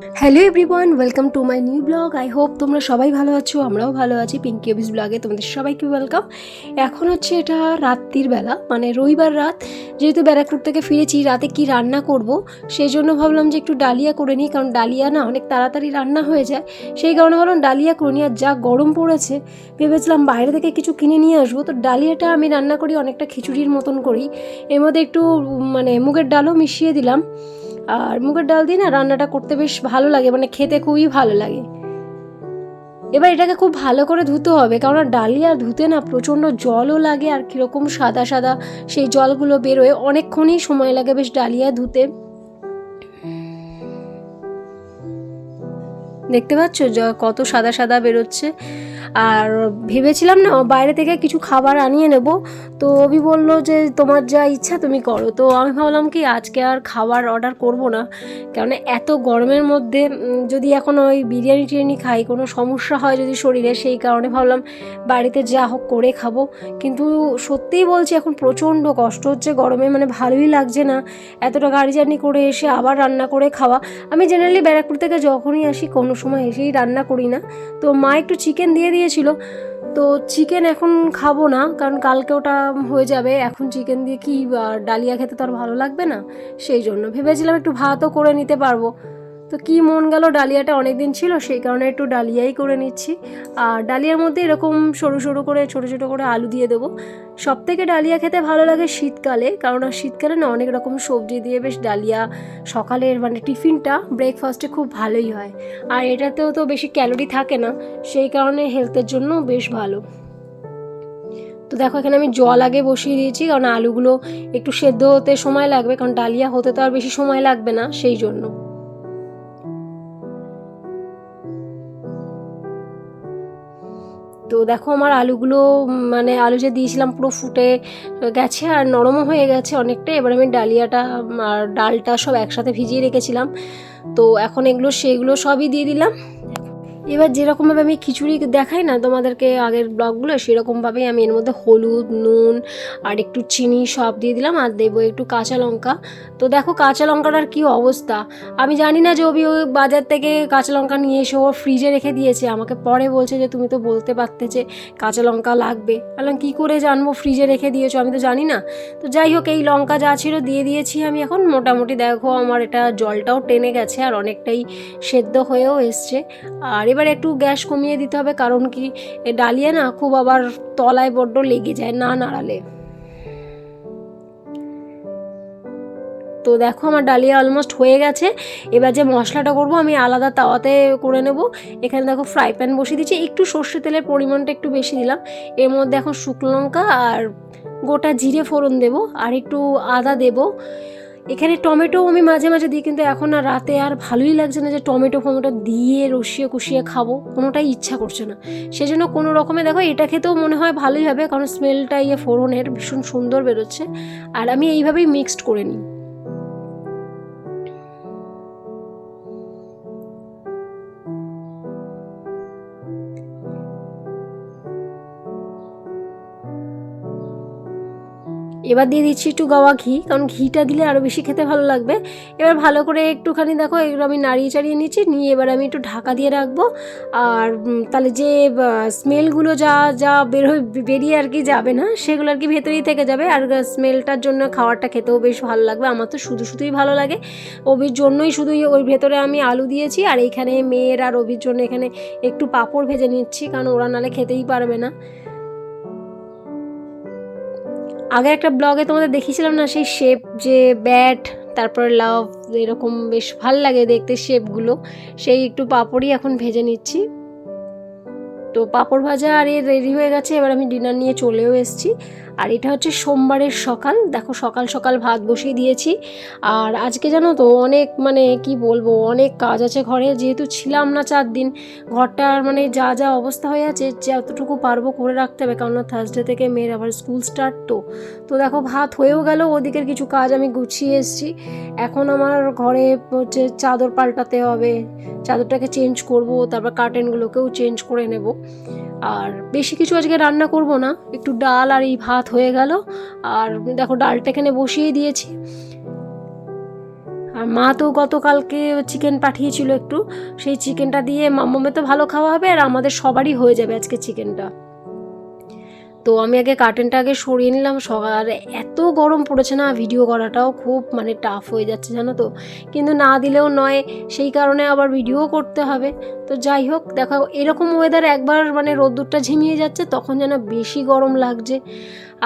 Hello everyone welcome to my new blog I hope তোমরা সবাই ভালো আছো, আমরাও ভালো আছি। পিঙ্কি অফিস ব্লগে তোমাদের সবাইকে ওয়েলকাম এখন হচ্ছে এটা রাত্রির বেলা মানে রবিবার রাত। যেহেতু ব্যারাকপুর থেকে ফিরেছি, রাতে কি রান্না করব সেই জন্য ভাবলাম যে একটু ডালিয়া করে নিই, কারণ ডালিয়া না অনেক তাড়াতাড়ি রান্না হয়ে যায়। সেই কারণে ভাবলাম ডালিয়া করে নিই, আর যা গরম পড়েছে, ভেবেছিলাম বাইরে থেকে কিছু কিনে নিয়ে আসব। তো ডালিয়াটা আমি রান্না করি, অনেকটা খিচুড়ির মতন করি। এর মধ্যে একটু মানে মুগের ডালও মিশিয়ে দিলাম। আর মুগের ডাল দিয়ে না রান্নাটা করতে বেশ ভালো লাগে মানে খেতে খুবই ভালো লাগে। এবার এটাকে খুব ভালো করে ধুতে হবে কারণ ডালিয়া ধুতে না প্রচণ্ড জলও লাগে আর কীরকম সাদা সাদা সেই জলগুলো বেরোয়। অনেকক্ষণই সময় লাগে বেশ ডালিয়া ধুতে। দেখতে পাচ্ছ কত সাদা সাদা বেরোচ্ছে। আর ভেবেছিলাম না, বাইরে থেকে কিছু খাবার আনিয়ে নেব। তো অভি বলল যে, তোমার যা ইচ্ছা তুমি করো। তো আমি ভাবলাম কি, আজকে আর খাবার অর্ডার করব না। কারণ এত গরমের মধ্যে যদি এখন ওই বিরিয়ানি টিরিয়ানি খাই, কোনো সমস্যা হয় যদি শরীরে, সেই কারণে ভাবলাম বাড়িতে যা হোক করে খাব। কিন্তু সত্যিই বলছি, এখন প্রচণ্ড কষ্ট হচ্ছে গরমে মানে ভালোই লাগছে না। এতটা গাড়ি জার্নি করে এসে আবার রান্না করে খাওয়া। আমি জেনারেলি ব্যারাকপুর থেকে যখনই আসি, কোনো সময় এসেই রান্না করি না। তো মা একটু চিকেন দিয়ে দিয়েছিল। তো চিকেন এখন খাব না, কারণ কালকে ওটা হয়ে যাবে। এখন চিকেন দিয়ে কি ডালিয়া খেতে তো আর ভালো লাগবে না। সেই জন্য ভেবেছিলাম একটু ভাতও করে নিতে পারব। তো কি মন গেল ডালিয়াটা অনেক দিন ছিল, সেই কারণে একটু ডালিয়াই করে নিচ্ছি। আর ডালিয়ার মধ্যে এরকম সরু সরু করে, ছোট ছোট করে আলু দিয়ে দেবো। সব থেকে ডালিয়া খেতে ভালো লাগে শীতকালে, কারণ শীতকালে না অনেক রকম সবজি দিয়ে বেশ ডালিয়া সকালের মানে টিফিনটা ব্রেকফাস্টে খুব ভালোই হয়। আর এটাতেও তো বেশি ক্যালোরি থাকে না, সেই কারণে হেলথের জন্য বেশ ভালো। তো দেখো, এখানে আমি জল আগে বসিয়ে দিয়েছি, কারণ আলুগুলো একটু সেদ্ধ হতে সময় লাগবে, কারণ ডালিয়া হতে তো আর বেশি সময় লাগবে না, সেই জন্য। তো দেখো আমার আলুগুলো মানে আলু যে দিয়েছিলাম পুরো ফুটে গেছে আর নরমও হয়ে গেছে অনেকটা। এবার আমি ডালিয়াটা আর ডালটা সব একসাথে ভিজিয়ে রেখেছিলাম। তো এখন এগুলো, সেগুলো সবই দিয়ে দিলাম। এবার যেরকমভাবে আমি খিচুড়ি দেখাই না তোমাদেরকে আগের ব্লগগুলো, সেরকমভাবেই আমি এর মধ্যে হলুদ, নুন আর একটু চিনি সব দিয়ে দিলাম আর দেবো একটু কাঁচা লঙ্কা। তো দেখো কাঁচা লঙ্কাটার কী অবস্থা। আমি জানি না যে ওবি ওই বাজার থেকে কাঁচা লঙ্কা নিয়ে এসে ও ফ্রিজে রেখে দিয়েছে। আমাকে পরে বলছে যে তুমি তো বলতে পারতে যে কাঁচা লঙ্কা লাগবে। বললাম, কী করে জানব? ফ্রিজে রেখে দিয়েছ, আমি তো জানি না। তো যাই হোক, এই লঙ্কা যা ছিল দিয়ে দিয়েছি আমি এখন। মোটামুটি দেখো আমার এটা জলটাও টেনে গেছে আর অনেকটাই সেদ্ধ হয়েও এসছে। আর এবার একটু গ্যাস কমিয়ে দিতে হবে, কারণ কি ডালিয়া না খুব আবার তলায় বড্ড লেগে যায় না নাড়ালে। তো দেখো আমার ডালিয়া অলমোস্ট হয়ে গেছে। এবার যে মশলাটা করব আমি আলাদা তাওয়াতে করে নেব। এখানে দেখো ফ্রাই প্যান বসিয়ে দিচ্ছি। একটু সর্ষে তেলের পরিমাণটা একটু বেশি দিলাম। এর মধ্যে এখন শুকনো লঙ্কা আর গোটা জিরে ফোড়ন দেব। আর একটু আদা দেব। এখানে টমেটো আমি মাঝে মাঝে দিই, কিন্তু এখন আর রাতে আর ভালোই লাগছে না যে টমেটো ফমেটো দিয়ে রসিয়ে কুষিয়ে খাব, কোনোটাই ইচ্ছা করছে না। সেজন্য কোনো রকমে দেখো এটা খেতেও মনে হয় ভালোই হবে, কারণ স্মেলটা ইয়ে ফোড়নের ভীষণ সুন্দর বেরোচ্ছে, আর আমি এইভাবেই মিক্সড করে নিই। এবার দিয়ে দিচ্ছি একটু গাওয়া ঘি, কারণ ঘিটা দিলে আরও বেশি খেতে ভালো লাগবে। এবার ভালো করে একটুখানি দেখো, এগুলো আমি নাড়িয়ে চাড়িয়ে নিচ্ছি, নিয়ে এবার আমি একটু ঢাকা দিয়ে রাখব। আর তাহলে যে স্মেলগুলো যা যা বের হয়ে, বেরিয়ে আর কি যাবে না, সেগুলো আর কি ভেতরেই থেকে যাবে। আর স্মেলটার জন্য খাবারটা খেতেও বেশ ভালো লাগবে, আমার তো শুধু শুধুই ভালো লাগে। অভির জন্যই শুধুই ওই ভেতরে আমি আলু দিয়েছি, আর এইখানে মেয়ের আর অভির জন্য এখানে একটু পাঁপড় ভেজে নিচ্ছি, কারণ ওরা নালে খেতেই পারবে না। আগে একটা ব্লগে তোমাদের দেখিয়েছিলাম না সেই শেপ যে ব্যাট তারপর লাভ এরকম বেশ ভালো লাগে দেখতে শেপগুলো সেই একটু পাপড়ি এখন ভেজে নিচ্ছি। তো পাঁপড় ভাজা আর এ রেডি হয়ে গেছে, এবার আমি ডিনার নিয়ে চলেও এসেছি। আর এটা হচ্ছে সোমবারের সকাল, দেখো সকাল সকাল ভাত বসিয়ে দিয়েছি। আর আজকে জানো তো অনেক মানে কি বলব, অনেক কাজ আছে ঘরে, যেহেতু ছিলাম না চার দিন, ঘরটার মানে যা যা অবস্থা হয়ে আছে যতটুকু পারব করে রাখতে হবে কারণ থার্সডে থেকে মেয়ের আবার স্কুল স্টার্ট তো। তো দেখো ভাত হয়েও গেল, ওদিকের কিছু কাজ আমি গুছিয়ে এসেছি। এখন আমার ঘরে হচ্ছে চাদর পাল্টাতে হবে, চাদরটাকে চেঞ্জ করব, তারপর কার্টেনগুলোকেও চেঞ্জ করে নেব। আর বেশি কিছু আজকে রান্না করব না। একটু ডাল আর এই ভাত হয়ে গেল। আর দেখো ডালটা এখানে বসিয়ে দিয়েছি। আর মা তো গতকালকে চিকেন পাঠিয়েছিল একটু। সেই চিকেনটা দিয়ে মাম্মামে তো ভালো খাওয়া হবে আর আমাদের সবারই হয়ে যাবে আজকে চিকেনটা তো আমি আগে কার্টেনটা আগে সরিয়ে নিলাম। সকাল এত গরম পড়েছে না ভিডিও করাটাও খুব মানে টাফ হয়ে যাচ্ছে, জানো তো? কিন্তু না দিলেও নয়, সেই কারণে আবার ভিডিও করতে হবে। তো যাই হোক, দেখো, এরকম ওয়েদার একবার মানে রোদ্দুরটা ঝিমিয়ে যাচ্ছে, তখন যেন বেশি গরম লাগছে।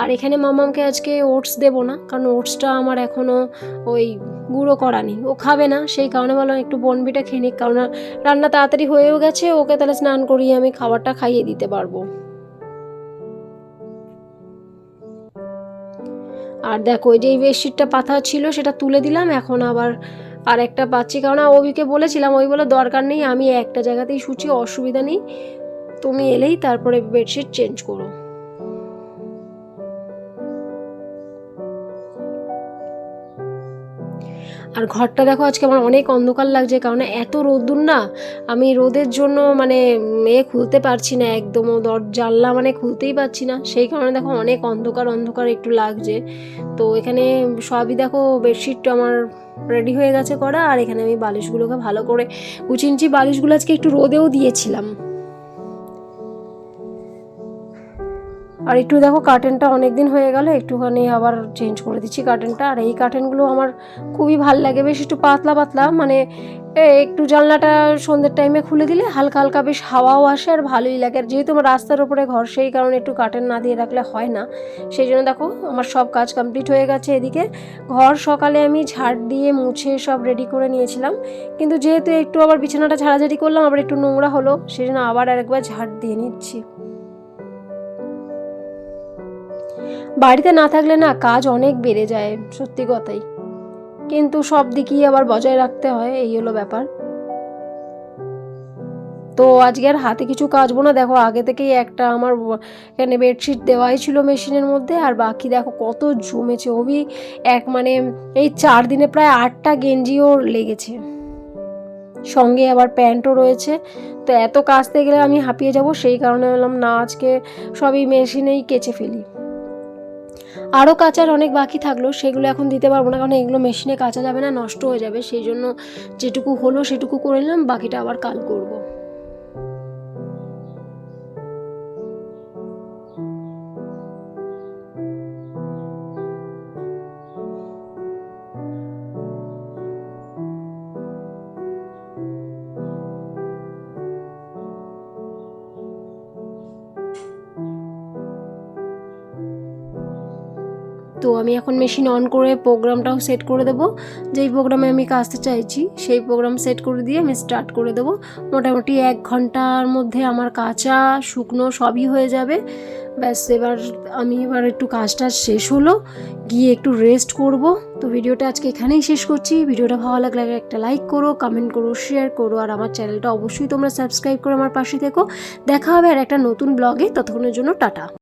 আর এখানে মামামকে আজকে ওটস দেবো না, কারণ ওটসটা আমার এখনও ওই গুঁড়ো করা নেই। ও খাবে না, সেই কারণে বললাম একটু বনবিটা খেয়ে নিক কারণ রান্না তাড়াতাড়ি হয়েও গেছে, ওকে তাহলে স্নান করিয়ে আমি খাবারটা খাইয়ে দিতে পারব। আর দেখো, ওই যে এই বেডশিটটা পাতা ছিল, সেটা তুলে দিলাম, এখন আবার আর একটা পাচ্ছি। কারণ ওবিকে বলেছিলাম, ওই বলে দরকার নেই, আমি একটা জায়গাতেই শুচি অসুবিধা নেই। তুমি এলেই তারপরে বেডশিট চেঞ্জ করো। আর ঘরটা দেখো, আজকে আমার অনেক অন্ধকার লাগছে, কারণ এত রোদ্দুর না, আমি রোদের জন্য মানে এ খুলতে পারছি না একদম দর, জানলা মানে খুলতেই পারছি না, সেই কারণে দেখো অনেক অন্ধকার অন্ধকার একটু লাগছে। তো এখানে সবই দেখো বেডশিটটা আমার রেডি হয়ে গেছে করা, আর এখানে আমি বালিশগুলোকে ভালো করে কুচিনচি বালিশগুলো আজকে একটু রোদেও দিয়েছিলাম। আর একটু দেখো কার্টেনটা অনেক দিন হয়ে গেল, একটুখানি আবার চেঞ্জ করে দিচ্ছি কার্টেনটা আর এই কার্টেনগুলো আমার খুবই ভালো লাগে, বেশ একটু পাতলা পাতলা মানে একটু জানলাটা সন্ধ্যের টাইমে খুলে দিলে হালকা হালকা বেশ হাওয়াও আসে আর ভালোই লাগে। আর যেহেতু আমার রাস্তার ওপরে ঘর, সেই কারণে একটু কার্টেন না দিয়ে রাখলে হয় না। সেই জন্য দেখো, আমার সব কাজ কমপ্লিট হয়ে গেছে এদিকে। ঘর সকালে আমি ঝাড় দিয়ে মুছে সব রেডি করে নিয়েছিলাম। কিন্তু যেহেতু একটু আবার বিছানাটা ঝাড়াঝাড়ি করলাম, আবার একটু নোংরা হলো, সেই জন্য আবার আরেকবার ঝাড় দিয়ে নিচ্ছি। বাড়িতে না থাকলে না কাজ অনেক বেড়ে যায়, সত্যি কথাই। কিন্তু সব দিকেই আবার বজায় রাখতে হয়, এই হলো ব্যাপার। তো আজকে আর হাতে কিছু কাচবো না, দেখো আগে থেকেই একটা আমার এখানে বেডশিট দেওয়াই ছিল মেশিনের মধ্যে, আর বাকি দেখো কত জমেছে। ওবি এক মানে এই চার দিনে প্রায় আটটা গেঞ্জিও লেগেছে। সঙ্গে আবার প্যান্টও রয়েছে। তো এত কাচতে গেলে আমি হাঁপিয়ে যাব, সেই কারণে বললাম, না, আজকে সবই মেশিনেই কেচে ফেলি। আরও কাচার অনেক বাকি থাকল, সেগুলো এখন দিতে পারব না, কারণ এগুলো মেশিনে কাচা যাবে না, নষ্ট হয়ে যাবে। সেই জন্য যেটুকু হলো সেটুকু করে নিলাম, বাকিটা আবার কাল করব। তো আমি এখন মেশিন অন করে প্রোগ্রামটাও সেট করে দেবো। যেই প্রোগ্রামে আমি কাজতে চাইছি, সেই প্রোগ্রাম সেট করে দিয়ে আমি স্টার্ট করে দেবো। মোটামুটি এক ঘণ্টার মধ্যে আমার কাঁচা, শুকনো সবই হয়ে যাবে। ব্যাস, এবার আমি এবার একটু কাজটা শেষ হলো, গিয়ে একটু রেস্ট করব। তো ভিডিওটা আজকে এখানেই শেষ করছি। ভিডিওটা ভালো লাগলে একটা লাইক করো কমেন্ট করো শেয়ার করো, আর আমার চ্যানেলটা অবশ্যই তোমরা সাবস্ক্রাইব করে আমার পাশে থেকো। দেখা হবে আর একটা নতুন ব্লগে ততক্ষণের জন্য টাটা।